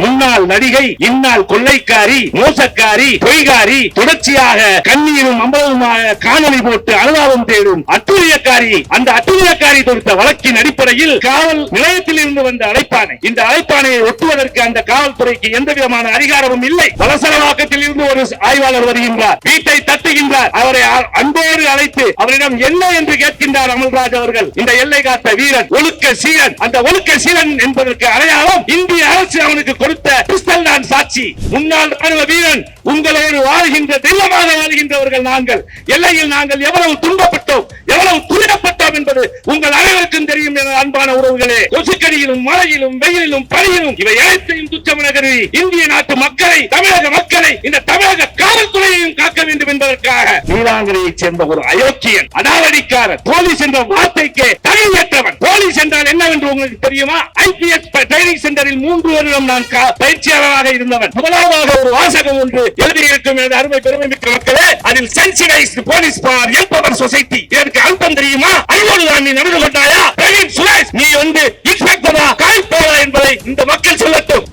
முன்னாள் நடிகை இந்நாள் கொள்ளைக்காரி மோசக்காரி பொய்காரி தொடர்ச்சியாக கண்ணீரும் அம்பலமாக காணொலி போட்டு அனுதாபம் தேடும் அட்டுழியக்காரி அந்த அட்டுழியக்காரி தொடுத்த வழக்கின் அடிப்படையில் காவல் நிலையத்தில் இருந்து வந்த அழைப்பானை. இந்த அழைப்பானையை ஒட்டுவதற்கு அந்த காவல்துறைக்கு எந்த விதமான அதிகாரமும் இல்லை. வலசரவாக்கத்தில் இருந்து ஒரு ஆய்வாளர் வருகின்றார். வீட்டை தட்டுகின்றார். அவரை அன்போடு அழைத்து அவரிடம் என்ன என்று கேட்கின்றார் அமல்ராஜ் அவர்கள். இந்த எல்லை காத்த வீரன் ஒழுக்க சீரன் அந்த ஒழுக்க சீரன் என்பதற்கு அடையாளம் இந்திய அரசு அவனுக்கு கொடுத்த பிஸ்டல் நான் சாட்சி. முன்னாள் ராணுவ வீரன் உங்களோடு வாழ்கின்ற தெய்வமாக வாழ்கின்றவர்கள் நாங்கள். எல்லையில் நாங்கள் எவ்வளவு துன்பப்பட்டோம் எவ்வளவு துயரப்பட்டோம் என்பது உங்கள் அனைவருக்கும் தெரியும் என அன்பான உறவுகளே கொசுக்கடியிலும் மழையிலும் வெயிலிலும் பனியிலும் இவை அனைத்தையும் துச்சமென கருதி இந்திய நாட்டு மக்களை தமிழக மக்களை இந்த தமிழக காவல்துறையையும் காக்க வேண்டும் என்பதற்காக நீலாங்கரையைச் சேர்ந்த ஒரு அயோக்கியன் அடாவடிக்காரர் போலீஸ் என்ற வார்த்தைக்கு தகுதியற்றவன் போலீஸ் என்றால் என்னவென்று உங்களுக்கு தெரியுமா? ஐபிஎஸ் ட்ரைனிங் சென்டரில் மூன்று வருடம் நான் பயிற்சியாளராக இருந்தவன். முதலாவதாக ஒரு வாசகம் ஒன்று எழுதியிருக்கும் எனது அருமை பெருமை மிக்க மக்களே அதில் சென்சிடைஸ்ட் போலீஸ் பார் எல்பவர் சொசைட்டி. இதற்கு அல்பம் தெரியுமா? ஐயோடு தான் நீ நடந்து கொண்டாயா? பிரவீன் சுரேஷ் நீ வந்து இன்ஸ்பெக்டர் காய்ப்போரா என்பதை இந்த மக்கள் சொல்லட்டும்.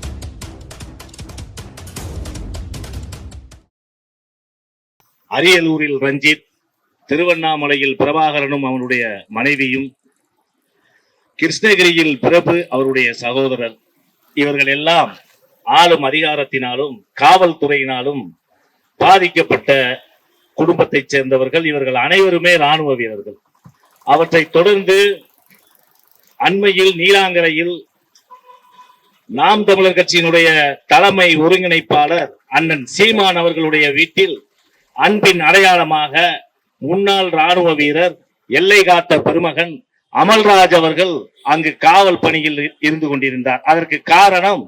அரியலூரில் ரஞ்சித் திருவண்ணாமலையில் பிரபாகரனும் அவனுடைய மனைவியும் கிருஷ்ணகிரியில் பிரபு அவருடைய சகோதரர். இவர்கள் எல்லாம் ஆளும் அதிகாரத்தினாலும் காவல்துறையினாலும் பாதிக்கப்பட்ட குடும்பத்தைச் சேர்ந்தவர்கள். இவர்கள் அனைவருமே ராணுவ வீரர்கள். அவற்றை தொடர்ந்து அண்மையில் நீலாங்கரையில் நாம் தமிழர் கட்சியினுடைய தலைமை ஒருங்கிணைப்பாளர் அண்ணன் சீமான் அவர்களுடைய வீட்டில் அன்பின் அடையாளமாக முன்னாள் ராணுவ வீரர் எல்லை காத்த பெருமகன் அமல்ராஜ் அவர்கள் அங்கு காவல் பணியில் இருந்து கொண்டிருந்தார். அதற்கு காரணம்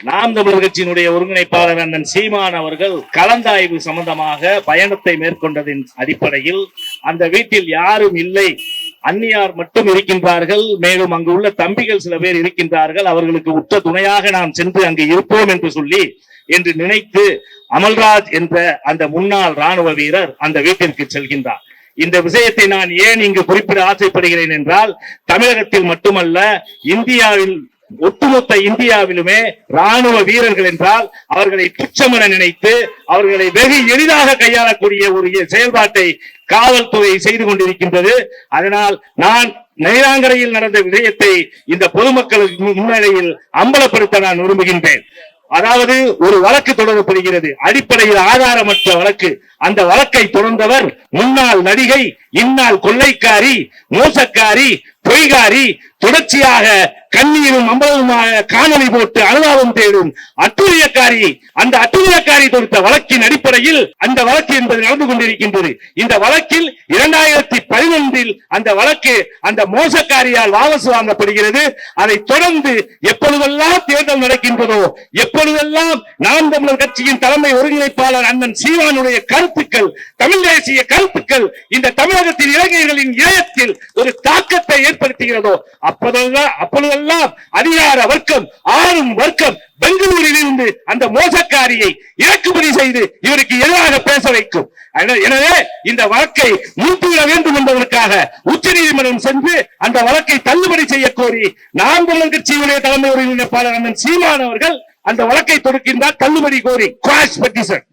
நாம் தமிழர் கட்சியினுடைய ஒருங்கிணைப்பாளர் அண்ணன் சீமான் அவர்கள் கலந்தாய்வு சம்பந்தமாக பயணத்தை மேற்கொண்டதின் அடிப்படையில் அந்த வீட்டில் யாரும் இல்லை அந்நியார் மட்டும் இருக்கின்றார்கள். மேலும் அங்கு உள்ள தம்பிகள் சில பேர் இருக்கின்றார்கள். அவர்களுக்கு உற்ற துணையாக நாம் சென்று அங்கு இருப்போம் என்று சொல்லி என்று நினைத்து அமல்ராஜ் என்ற அந்த முன்னாள் ராணுவ வீரர் அந்த வீட்டிற்கு செல்கின்றார். இந்த விஷயத்தை நான் ஏன் இங்கு குறிப்பிட ஆசைப்படுகிறேன் என்றால் தமிழகத்தில் மட்டுமல்ல இந்தியாவில் ஒட்டுமொத்த இந்தியாவிலுமே ராணுவ வீரர்கள் என்றால் அவர்களை துச்சமென நினைத்து அவர்களை வெகு எளிதாக கையாளக்கூடிய ஒரு செயல்பாட்டை காவல்துறை செய்து கொண்டிருக்கின்றது. அதனால் நான் நெய்ராங்கரையில் நடந்த விஷயத்தை இந்த பொதுமக்களுக்கு முன்னிலையில் அம்பலப்படுத்த நான் விரும்புகின்றேன். அதாவது ஒரு வழக்கு தொடரப்படுகிறது. அடிப்படையில் ஆதாரமற்ற வழக்கு. அந்த வழக்கை தொடர்ந்தவர் முன்னாள் நடிகை இந்நாள் கொள்ளைக்காரி மோசக்காரி பொய்காரி தொடர்ச்சியாக கண்ணீரும் அம்பலமாக காணொலி போட்டு அனுதாபம் தேடும் அட்டுரியக்காரி அந்த அட்டுரியக்காரி தொடுத்த வழக்கின் அடிப்படையில் அந்த வழக்கு என்பது நடந்து கொண்டிருக்கின்றது. இந்த வழக்கில் இரண்டாயிரத்தி பதினொன்றில் அந்த வழக்கு அந்த மோசக்காரியால் வாபஸ் வாங்கப்படுகிறது. அதை தொடர்ந்து எப்பொழுதெல்லாம் தேர்தல் நடக்கின்றதோ எப்பொழுதெல்லாம் நாம் தமிழர் கட்சியின் தலைமை ஒருங்கிணைப்பாளர் அண்ணன் சீவானுடைய கருத்துக்கள் தமிழ் தேசிய கருத்துக்கள் இந்த தமிழகத்தின் இளைஞர்களின் இதயத்தில் ஒரு தாக்கத்தை ஏற்படுத்துகிறதோ அப்பொழுதெல்லாம் அப்பொழுதெல்லாம் அதிகார வர்க்கம் ஆளும் வர்க்கம் பெங்களூரில் இருந்து அந்த மோசக்காரியை இறக்குமதி செய்து இவருக்கு எதிராக பேச வைக்கும். எனவே இந்த வழக்கை நிறுத்திவிட வேண்டும் என்பதற்காக உச்ச நீதிமன்றம் சென்று அந்த வழக்கை தள்ளுபடி செய்ய கோரி நாம் தமிழர் கட்சியினுடைய தலைமை ஒருங்கிணைப்பாளர் அண்ணன் சீமான் அவர்கள் அந்த வழக்கை தொடுக்கின்றார். தள்ளுபடி கோரி பெட்டிஷன்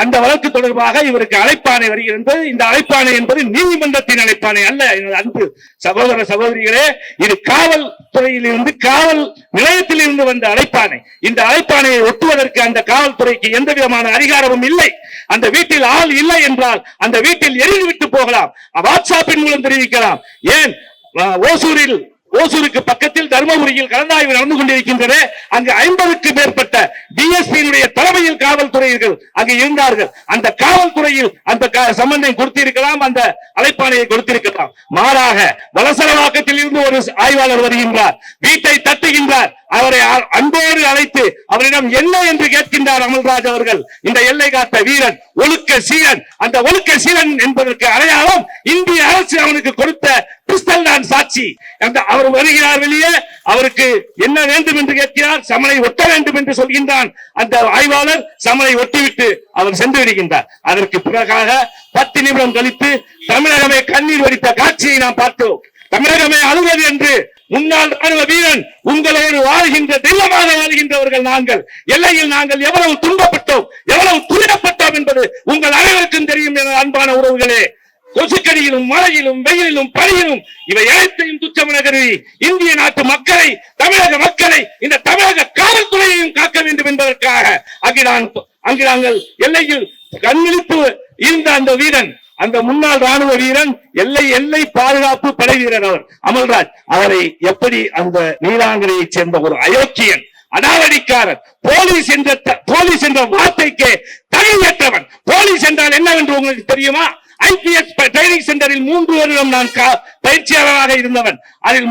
அந்த வழக்கு தொடர்பாக இவருக்கு அழைப்பாணை வருகிறது. இந்த அழைப்பாணை என்பது நீதிமன்றத்தின் அழைப்பாணை அல்ல. எனது அன்பு சகோதர சகோதரிகளே இது காவல் துறையிலிருந்து காவல் நிலையத்தில் இருந்து வந்த அழைப்பாணை. இந்த அழைப்பாணையை ஒட்டுவதற்கு அந்த காவல்துறைக்கு எந்த விதமான அதிகாரமும் இல்லை. அந்த வீட்டில் ஆள் இல்லை என்றால் அந்த வீட்டில் எரிந்து விட்டு போகலாம். வாட்ஸ்அப்பின் மூலம் தெரிவிக்கலாம். ஏன்? ஓசூரில் ஓசூருக்கு பக்கத்தில் தருமபுரியில் கலந்தாய்வு நடந்து கொண்டிருக்கின்றன. அங்கு ஐம்பதுக்கு மேற்பட்ட டிஎஸ்பியினுடைய தலைமையில் காவல்துறையிர்கள் அங்கு இருந்தார்கள். அந்த காவல்துறையில் அந்த க- சம்பந்தம் கொடுத்திருக்கலாம் அந்த அழைப்பாணையை கொடுத்திருக்கலாம். மாறாக வலசரவாக்கத்தில் இருந்து ஒரு ஆய்வாளர் வருகின்றார். வீட்டை தட்டுகின்றார். அவரை அன்போடு என்று அழைத்து அவரிடம் என்ன என்று கேட்கின்றார் அமல்ராஜ் அவர்கள்? இந்த எல்லை காத்த வீரன் ஒழுக்க சீரன் அந்த ஒழுக்க சீரன் என்பதற்கு அடையாளம் இந்திய அரசு அவனுக்கு கொடுத்த பிஸ்தல் தான் சாட்சி. அந்த அவர் வருகிறார் வெளியே அவருக்கு என்ன வேண்டும் என்று கேட்கிறார்? சமனை ஒட்ட வேண்டும் என்று சொல்கின்றான். அந்த ஆய்வாளர் சமனை ஒட்டிவிட்டு அவர் சென்று விடுகின்றார். அதற்கு பிறகாக பத்து நிமிடம் கழித்து தமிழகமே கண்ணீர் வடித்த காட்சியை நாம் பார்த்தோம். தமிழகமே அழுவது என்று முன்னாள் ராணுவ வீரன் உங்களோடு வாழ்கின்ற தெல்லமாக வாழ்கின்றவர்கள் நாங்கள். எல்லையில் நாங்கள் எவ்வளவு துன்பப்பட்டோம் எவ்வளவு துயரப்பட்டோம் என்பது உங்கள் அனைவருக்கும் தெரியும் என அன்பான உறவுகளே. கொசுக்கடியிலும் மழையிலும் வெயிலிலும் பனியிலும் இவை அனைத்தையும் துச்சமென கருதி இந்திய நாட்டு மக்களை தமிழக மக்களை இந்த தமிழக காவல்துறையையும் காக்க வேண்டும் என்பதற்காக அங்கு நான் அங்கு நாங்கள் எல்லையில் கண்ணிழிப்பு இருந்த அந்த வீரன் அந்த முன்னாள் ராணுவ வீரன் எல்லை எல்லை பாதுகாப்பு படை வீரர் அவர் அமல்ராஜ். அவரை எப்படி அந்த நீலாங்கரையைச் சேர்ந்த ஒரு அயோக்கியன் அடாவடிக்காரன் போலீஸ் என்ற த- போலீஸ் என்ற வார்த்தைக்கு தகுதியற்றவன் போலீஸ் என்றால் என்னவென்று உங்களுக்கு தெரியுமா? ஐபிஎஸ் ட்ரைனிங் சென்டரில் மூன்று வருடம் நான் பயிற்சியாளராக இருந்தவன். அதில்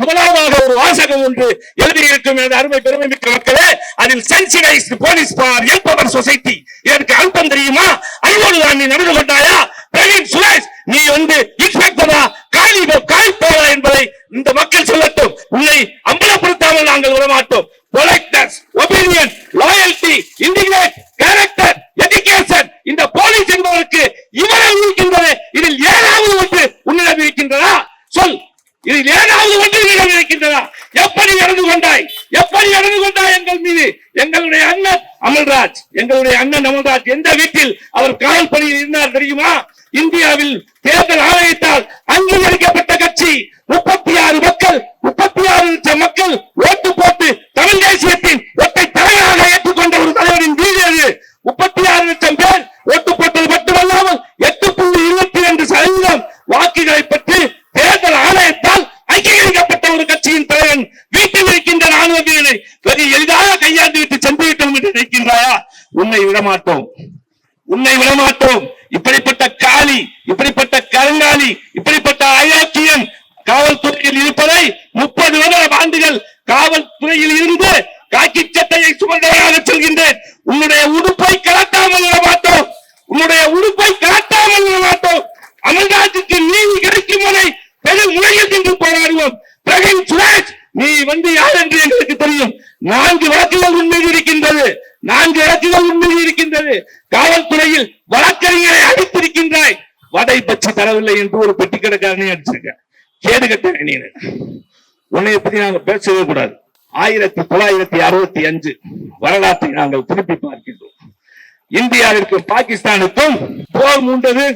முதலாவதாக ஒரு வாசகம் ஒன்று எழுதியிருக்கும் எனது அருமை பெருமை மிக்க மக்களே அதில் sensitized police for empower society இதற்கு அல்பம் தெரியுமா? ஐயோடு தான் நீ நடந்து கொண்டாயா? பிரவீன் சுரேஷ் நீ வந்து இன்ஸ்பெக்டரா காலி காய்ப்பவா என்பதை இந்த மக்கள் சொல்லட்டும். உன்னை அம்பலப்படுத்தாமல் நாங்கள் விடமாட்டோம் politeness opinion loyalty integrate character education இந்த போலீஸ் என்பதற்கு இவ்வளவு இருக்கின்றது இதில் ஏழாவது ஒன்று உன்னிடம் இருக்கின்றதா சொல் இதில் ஏழாவது ஒன்று உன்னிடம் இருக்கின்றதா எப்படி நடந்து கொண்டாய் எப்படி நடந்து கொண்டாய் எங்கள் மீது எங்களுடைய அண்ணன் அமல்ராஜ் எங்களுடைய அண்ணன் அமல்ராஜ் எந்த வீட்டில் அவர் காவல் பணியில் இருந்தார் தெரியுமா? இந்தியாவில் தேர்தல் ஆணையத்தால் அங்கீகரிக்கப்பட்ட உன்னை விடமாட்டோம். உன்னை விடமாட்டோம். இப்படிப்பட்ட காளி இப்படிப்பட்ட கருங்காலி இப்படிப்பட்ட அயோக்கியன் காவல்துறையில் இருப்பதை முப்பது வருட ஆண்டுகள் காவல்துறையில் இருந்து காக்கி சட்டையை சுமந்தவராக சொல்கின்றேன். உன்னுடைய உடுப்பை கலட்டாமல் விட மாட்டோம் உன்னுடைய உடுப்பை கலட்டாமல் விட மாட்டோம் அமல்ராஜுக்கு நீதி கிடைக்கும் வரை பெரும் முறையில் நின்று போராடுவோம் பிரவீன் சுரேஷ் நீ வந்து யார் என்று எங்களுக்கு தெரியும் நான்கு வழக்குகள் உண்மையில் இருக்கின்றது நான்கு வழக்குகள் உண்மையில் இருக்கின்றது காவல்துறையில் வழக்கறிஞரை அடித்திருக்கின்றாய் வடை தரவில்லை என்று ஒரு பெட்டி கடைக்காரனே அடிச்சிருக்க கேடு கட்ட நீ உன்னைய பத்தி நாங்க பேசவே கூடாது. ஆயிரத்தி தொள்ளாயிரத்தி அறுபத்தி அஞ்சு வரலாற்றை நாங்கள் திருப்பி பார்க்கின்றோம். இந்தியாவிற்கும் பாகிஸ்தானுக்கும் போர் மூண்டது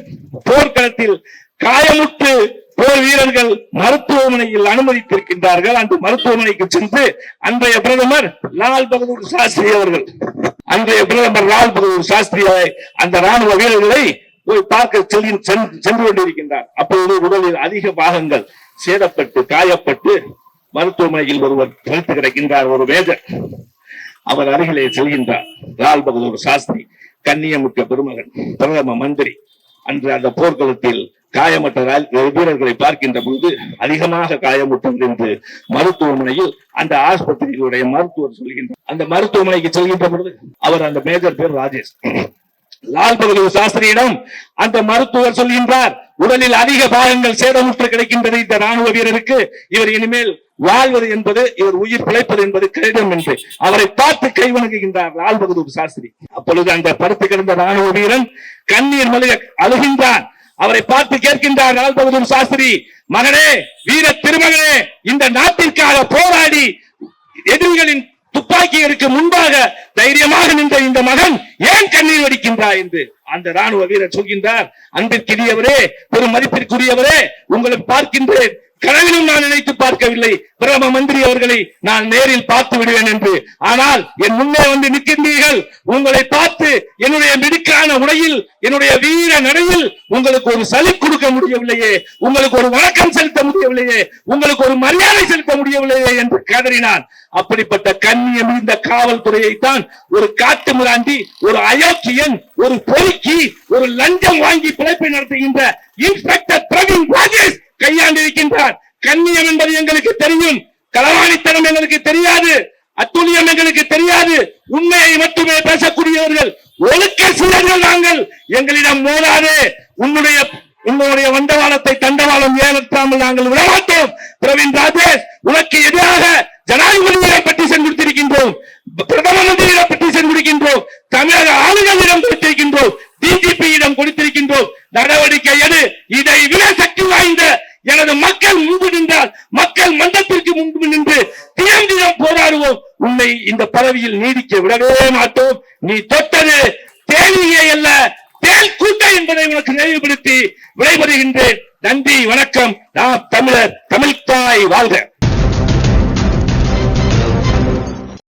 போர்க்களத்தில் காயமுற்று போர் வீரர்கள் மருத்துவமனையில் அனுமதித்திருக்கின்றார்கள். அந்த மருத்துவமனைக்கு சென்று அன்றைய பிரதமர் லால் பகதூர் சாஸ்திரி அவர்கள் அன்றைய பிரதமர் லால் பகதூர் சாஸ்திரி அந்த ராணுவ வீரர்களை போய் பார்க்க செல்லி சென்று சென்று கொண்டிருக்கின்றார். அப்பொழுது உடலில் அதிக பாகங்கள் சேதப்பட்டு காயப்பட்டு மருத்துவமனையில் ஒருவர் படுத்து கிடக்கின்றார் ஒரு மேஜர் அவர் அருகிலே செல்கின்றார். லால் பகதூர் சாஸ்திரி கண்ணியமிக்க பெருமகன் பிரதம மந்திரி. அன்று அந்த போர்க்களத்தில் காயமற்ற வீரர்களை பார்க்கின்ற பொழுது அதிகமாக காயமுற்றது என்று மருத்துவமனையில் அந்த ஆஸ்பத்திரியினுடைய மருத்துவர் சொல்கின்றார். அந்த மருத்துவமனைக்கு செல்கின்ற பொழுது அவர் அந்த மேஜர் பேர் ராஜேஷ். லால் பகதூர் சாஸ்திரியிடம் அந்த மருத்துவர் சொல்கின்றார் உடலில் அதிக பாகங்கள் சேதமுற்று கிடைக்கின்றது இந்த ராணுவ வீரருக்கு. இவர் இனிமேல் வாழ்வது என்பது இவர் உயிர் பிழைப்பது என்பது கடிதம் என்று அவரை பார்த்து கை வணங்குகின்றார் லால் பகதூர் சாஸ்திரி. அப்பொழுது அந்த படுத்து கிடந்த ராணுவ வீரன் கண்ணீர் மல்க அழுகின்றான். அவரை பார்த்து கேட்கின்றார் லால் பகதூர் சாஸ்திரி மகனே வீர திருமகனே இந்த நாட்டிற்காக போராடி எதிரிகளின் துப்பாக்கிகளுக்கு முன்பாக தைரியமாக நின்ற இந்த மகன் ஏன் கண்ணீர் வடிக்கின்றார் என்று அந்த ராணுவ வீரர் சொல்கின்றார் அன்பிற்கிரியவரே பெரும் மதிப்பிற்குரியவரே உங்களை பார்க்கின்றேன். கனவிலும் நான் நினைத்து பார்க்கவில்லை. பிரதம மந்திரி அவர்களை நான் நேரில் பார்த்து விடுவேன் என்று. ஆனால் என் முன்னே வந்து நிற்கின்றீர்கள். உங்களை பார்த்து என்னுடைய மிடுக்கான உடையில் என்னுடைய வீர நடையில் உங்களுக்கு ஒரு சளி கொடுக்க முடியவில்லையே. உங்களுக்கு ஒரு வணக்கம் செலுத்த முடியவில்லையே. உங்களுக்கு ஒரு மரியாதை செலுத்த முடியவில்லையே என்று கதறினான். அப்படிப்பட்ட கண்ணிய இந்த காவல்துறையை தான் ஒரு காட்டு முராண்டி ஒரு அயோக்கியன் ஒரு பொறுக்கி ஒரு லஞ்சம் வாங்கி பிழைப்பை நடத்துகின்ற இன்ஸ்பெக்டர் பிரவீன் ராஜேஷ் கையாண்டிருக்கின்றார். கண்ணியம் என்பது எங்களுக்கு தெரியும். களவாணித்தனம் எங்களுக்கு தெரியாது. அத்துணியம் எங்களுக்கு தெரியாது. உண்மையை மட்டுமே பேசக்கூடியவர்கள் ஒழுக்க சீரர்கள் நாங்கள். எங்களிடம் மோதாதே. உன்னுடைய உன்னுடைய வண்டவாளத்தை தண்டவாளம் ஏறத்தாமல் நாங்கள் விடமாட்டோம் பிரவீன் ராஜேஷ் உனக்கு எதிராக ஜனாதிபதியிடம் பெட்டிஷன் கொடுத்திருக்கின்றோம் பிரதம மந்திரியிடம் பெட்டிஷன் கொடுக்கின்றோம் தமிழக ஆளுநரிடம் கொடுத்திருக்கின்றோம் டிஜிபியிடம் கொடுத்திருக்கின்றோம் நடவடிக்கை எடு இதை விட சக்தி வாய்ந்த எனது மக்கள் முன்பு நின்றால் மக்கள் மன்றத்திற்கு முன்பு நின்று தினம் தினம் போராடுவோம். உன்னை இந்த பதவியில் நீடிக்க விடவே மாட்டோம். நீ தொட்டது தேனியை அல்ல தேல் கூட்ட என்பதை உனக்கு நினைவுபடுத்தி விடைபெறுகின்றேன். நன்றி வணக்கம். நான் தமிழர் தமிழ்தாய் வாழ்க.